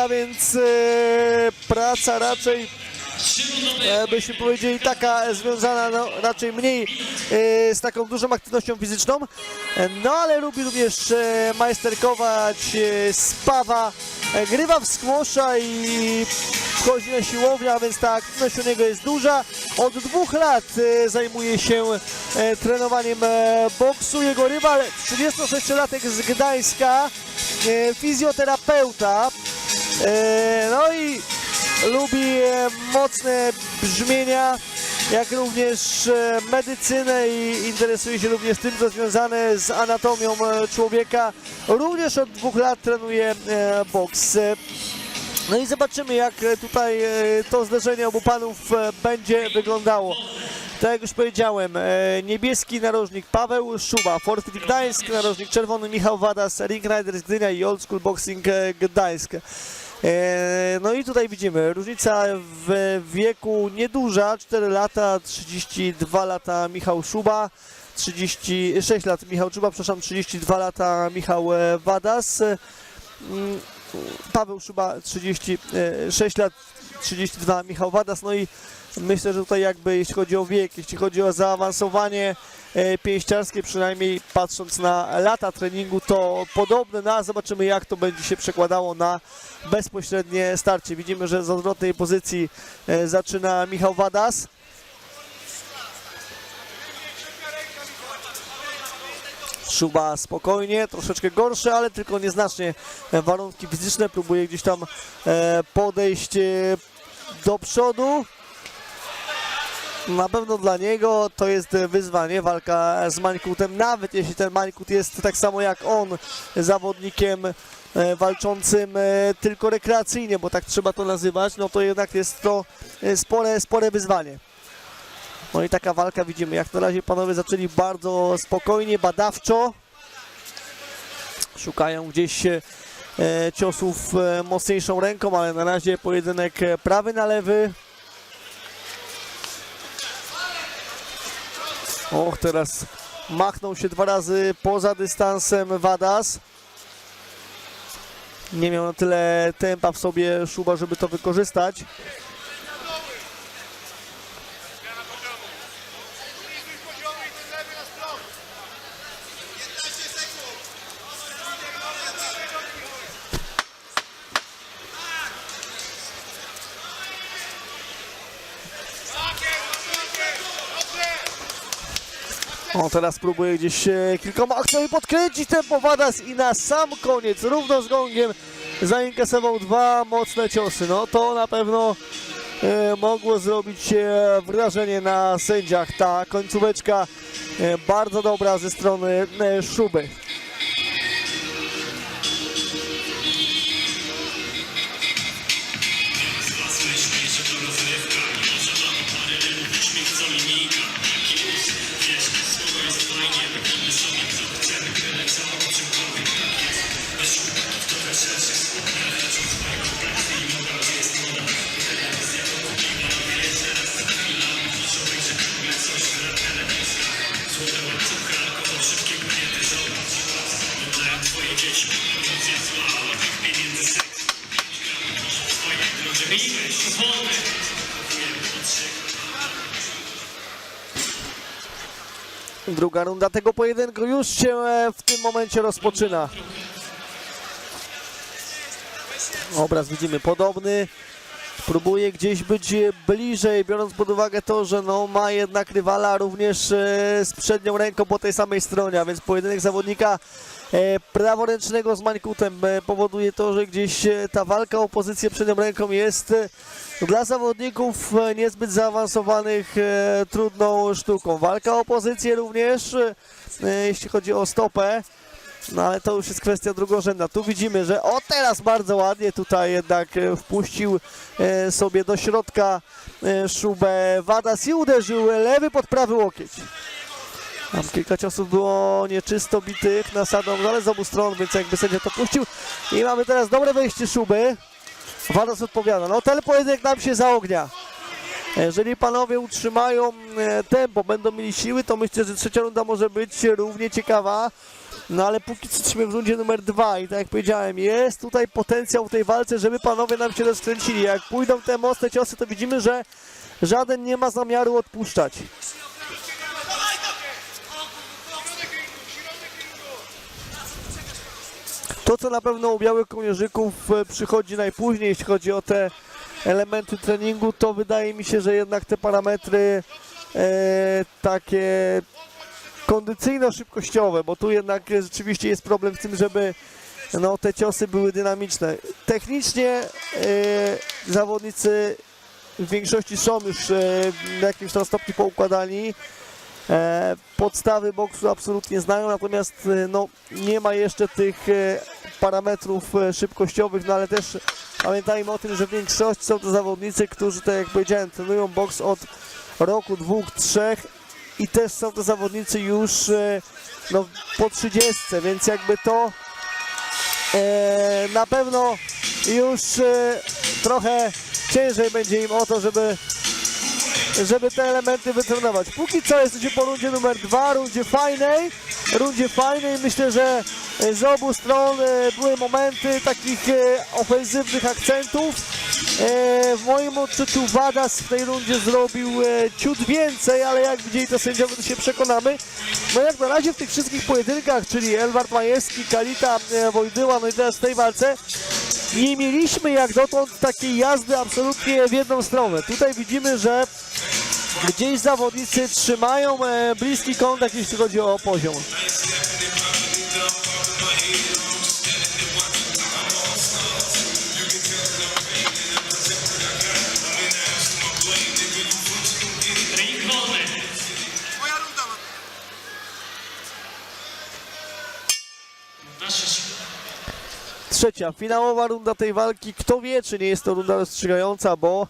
a więc e, praca raczej e, byśmy powiedzieli taka związana no, raczej mniej e, z taką dużą aktywnością fizyczną, no ale lubi również majsterkować, spawa, grywa w skłosza i wchodzi na siłownię, a więc ta aktywność u niego jest duża. Od dwóch lat zajmuje się trenowaniem boksu. Jego rywal 36-latek z Gdańska, fizjoterapeuta, no i lubi e, mocne brzmienia, jak również e, medycynę i interesuje się również tym, co związane z anatomią e, człowieka. Również od dwóch lat trenuje e, boks. E, No i zobaczymy, jak e, tutaj e, to zderzenie obu panów e, będzie wyglądało. Tak jak już powiedziałem, e, niebieski narożnik Paweł Szuba, Forfeit Gdańsk, narożnik czerwony Michał Wadas, Ring Riders Gdynia i Old School Boxing e, Gdańsk. E, No i tutaj widzimy, różnica w wieku nieduża, 4 lata, 32 lata Michał Szuba, 36 lat Michał Szuba, przepraszam, 32 lata Michał e, Wadas. E, mm, Paweł Szuba 36 lat, 32 Michał Wadas, no i myślę, że tutaj jakby jeśli chodzi o wiek, jeśli chodzi o zaawansowanie e, pięściarskie, przynajmniej patrząc na lata treningu, to podobne, no a zobaczymy jak to będzie się przekładało na bezpośrednie starcie. Widzimy, że z odwrotnej pozycji e, zaczyna Michał Wadas. Szuba spokojnie, troszeczkę gorsze, ale tylko nieznacznie warunki fizyczne. Próbuje gdzieś tam e, podejść do przodu. Na pewno dla niego to jest wyzwanie, walka z Mańkutem, nawet jeśli ten Mańkut jest tak samo jak on zawodnikiem e, walczącym e, tylko rekreacyjnie, bo tak trzeba to nazywać, no to jednak jest to e, spore, spore wyzwanie. No i taka walka widzimy, jak na razie panowie zaczęli bardzo spokojnie, badawczo. Szukają gdzieś ciosów mocniejszą ręką, ale na razie pojedynek prawy na lewy. Och, teraz machnął się dwa razy poza dystansem Wadas. Nie miał na tyle tempa w sobie Szuba, żeby to wykorzystać. O, teraz próbuje gdzieś e, kilkoma akcjami podkręcić tempo Wadas i na sam koniec, równo z gongiem, zainkasował dwa mocne ciosy. No to na pewno e, mogło zrobić wrażenie na sędziach. Ta końcóweczka e, bardzo dobra ze strony e, Druga runda tego pojedynku już się e, w tym momencie rozpoczyna. Obraz widzimy podobny. Próbuje gdzieś być bliżej, biorąc pod uwagę to, że no, ma jednak rywala również e, z przednią ręką po tej samej stronie, a więc pojedynek zawodnika e, praworęcznego z Mańkutem e, powoduje to, że gdzieś ta walka o pozycję przednią ręką jest dla zawodników niezbyt zaawansowanych trudną sztuką. Walka o pozycję również, jeśli chodzi o stopę, no ale to już jest kwestia drugorzędna. Tu widzimy, że o teraz bardzo ładnie tutaj jednak e, wpuścił e, sobie do środka e, szubę Wadas i uderzył lewy pod prawy łokieć. Tam kilka ciosów było nieczysto bitych nasadą, no ale z obu stron, więc jakby sędzia to puścił. I mamy teraz dobre wejście szuby. Wadas odpowiada. No ten pojedynek nam się zaognia. Jeżeli panowie utrzymają tempo, będą mieli siły, to myślę, że trzecia runda może być równie ciekawa. No ale póki co jesteśmy w rundzie numer dwa i tak jak powiedziałem, jest tutaj potencjał w tej walce, żeby panowie nam się rozkręcili. Jak pójdą te mocne ciosy, to widzimy, że żaden nie ma zamiaru odpuszczać. To, co na pewno u białych kołnierzyków e, przychodzi najpóźniej, jeśli chodzi o te elementy treningu, to wydaje mi się, że jednak te parametry e, takie kondycyjno-szybkościowe, bo tu jednak rzeczywiście jest problem w tym, żeby no, te ciosy były dynamiczne. Technicznie e, zawodnicy w większości są już e, w jakimś tam stopniu poukładani. E, podstawy boksu absolutnie znają, natomiast e, no, nie ma jeszcze tych parametrów szybkościowych, no ale też pamiętajmy o tym, że w większości są to zawodnicy, którzy, tak jak powiedziałem, trenują boks od roku, dwóch, trzech i też są to zawodnicy już e, no, po 30, więc jakby to e, na pewno już e, trochę ciężej będzie im o to, żeby żeby te elementy wytrenować. Póki co jesteśmy po rundzie numer dwa, rundzie fajnej, rundzie fajnej. Myślę, że z obu stron e, były momenty takich e, ofensywnych akcentów. E, W moim odczuciu Wadas w tej rundzie zrobił e, ciut więcej, ale jak widzieli to sędziowie, to się przekonamy. No jak na razie w tych wszystkich pojedynkach, czyli Elwart Majewski, Kalita e, Wojdyła, no i teraz w tej walce, nie mieliśmy jak dotąd takiej jazdy absolutnie w jedną stronę. Tutaj widzimy, że gdzieś zawodnicy trzymają bliski kontakt, jeśli chodzi o poziom. Trzecia, finałowa runda tej walki. Kto wie, czy nie jest to runda rozstrzygająca, bo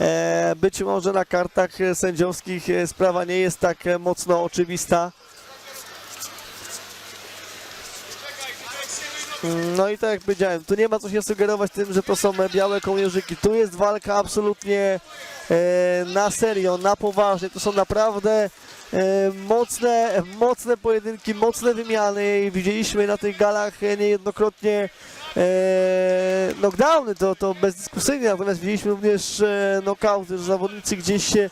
e, być może na kartach sędziowskich e, sprawa nie jest tak e, mocno oczywista. No i tak jak powiedziałem, tu nie ma co się sugerować tym, że to są białe kołnierzyki. Tu jest walka absolutnie e, na serio, na poważnie. To są naprawdę e, mocne, mocne pojedynki, mocne wymiany widzieliśmy na tych galach e, niejednokrotnie e, knockdowny, to, to bezdyskusyjnie, natomiast widzieliśmy również e, knockouty, że zawodnicy gdzieś się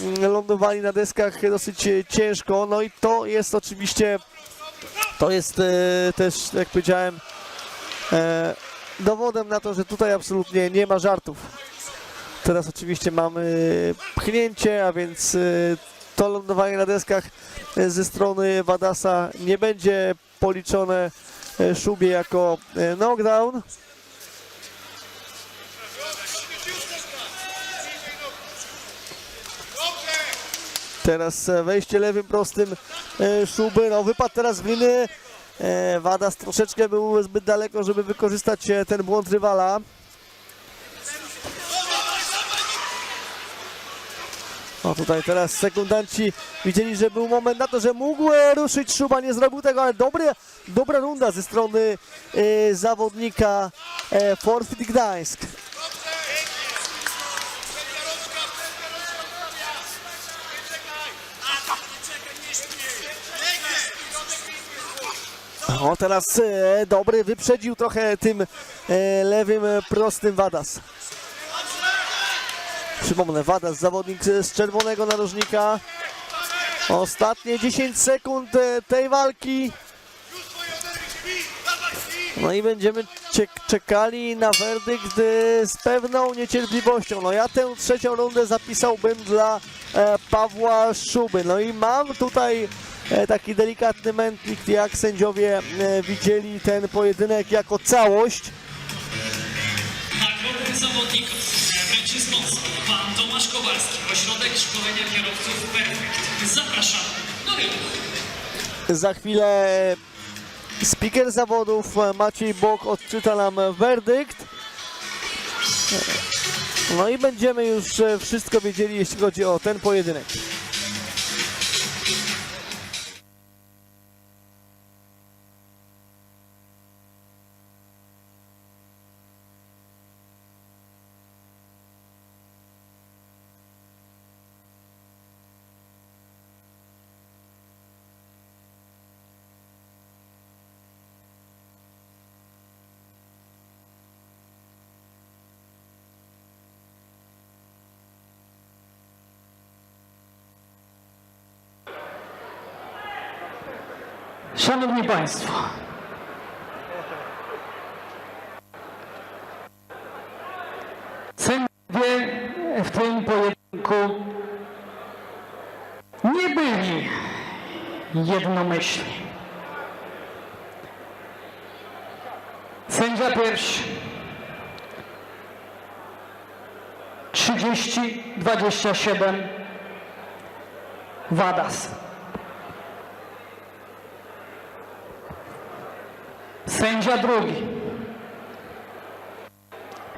mm, lądowali na deskach dosyć ciężko, no i to jest oczywiście to jest e, też, jak powiedziałem, e, dowodem na to, że tutaj absolutnie nie ma żartów. Teraz oczywiście mamy pchnięcie, a więc e, to lądowanie na deskach e, ze strony Wadasa nie będzie policzone e, Szubie jako e, knockdown. Teraz e, wejście lewym prostym e, Szuby. No wypadł teraz z gliny. E, Wadas troszeczkę był zbyt daleko, żeby wykorzystać ten błąd rywala. No tutaj teraz sekundanci widzieli, że był moment na to, że mógł ruszyć Szuba, nie zrobił tego, ale dobry, dobra runda ze strony e, zawodnika e, Forfeit Gdańsk. O teraz e, dobry, wyprzedził trochę tym e, lewym e, prostym Wadas. Przypomnę, Wadas, zawodnik z czerwonego narożnika. Ostatnie 10 sekund tej walki. No i będziemy czekali na werdykt z pewną niecierpliwością. No ja tę trzecią rundę zapisałbym dla Pawła Szuby. No i mam tutaj taki delikatny mętlik, jak sędziowie e, widzieli ten pojedynek jako całość. nagrody zawodników. Wręczy sponsor. Pan Tomasz Kowalski. Ośrodek Szkolenia Kierowców Perfekt. Zapraszam do ringu. Za chwilę speaker zawodów e, Maciej Bok odczyta nam werdykt. No i będziemy już e, wszystko wiedzieli, jeśli chodzi o ten pojedynek. Szanowni Państwo, sędziowie w tym pojedynku nie byli jednomyślni. Sędzia pierwszy 30-27 Wadas. Sędzia drugi.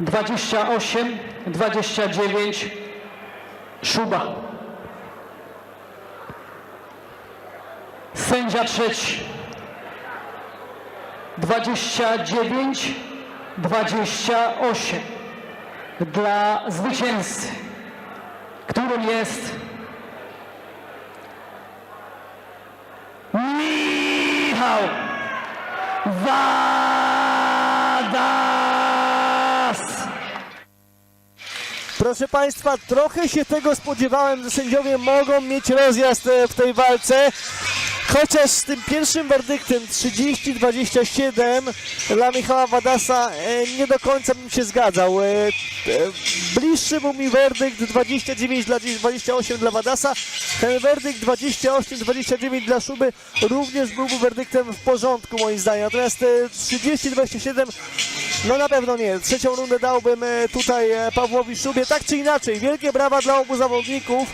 28, 29 Szuba. Sędzia trzeci. 29, 28 dla zwycięzcy, którym jest Michał Wadas. Proszę Państwa, trochę się tego spodziewałem, że sędziowie mogą mieć rozjazd e, w tej walce. Chociaż z tym pierwszym werdyktem 30-27 dla Michała Wadasa e, nie do końca bym się zgadzał. E, e, Bliższy był mi werdykt 29 dla 28 dla Wadasa. Ten werdykt 28-29 dla Szuby również byłby werdyktem w porządku moim zdaniem. Natomiast e, 30-27 no na pewno nie. Trzecią rundę dałbym tutaj Pawłowi Szubie. Tak czy inaczej, wielkie brawa dla obu zawodników.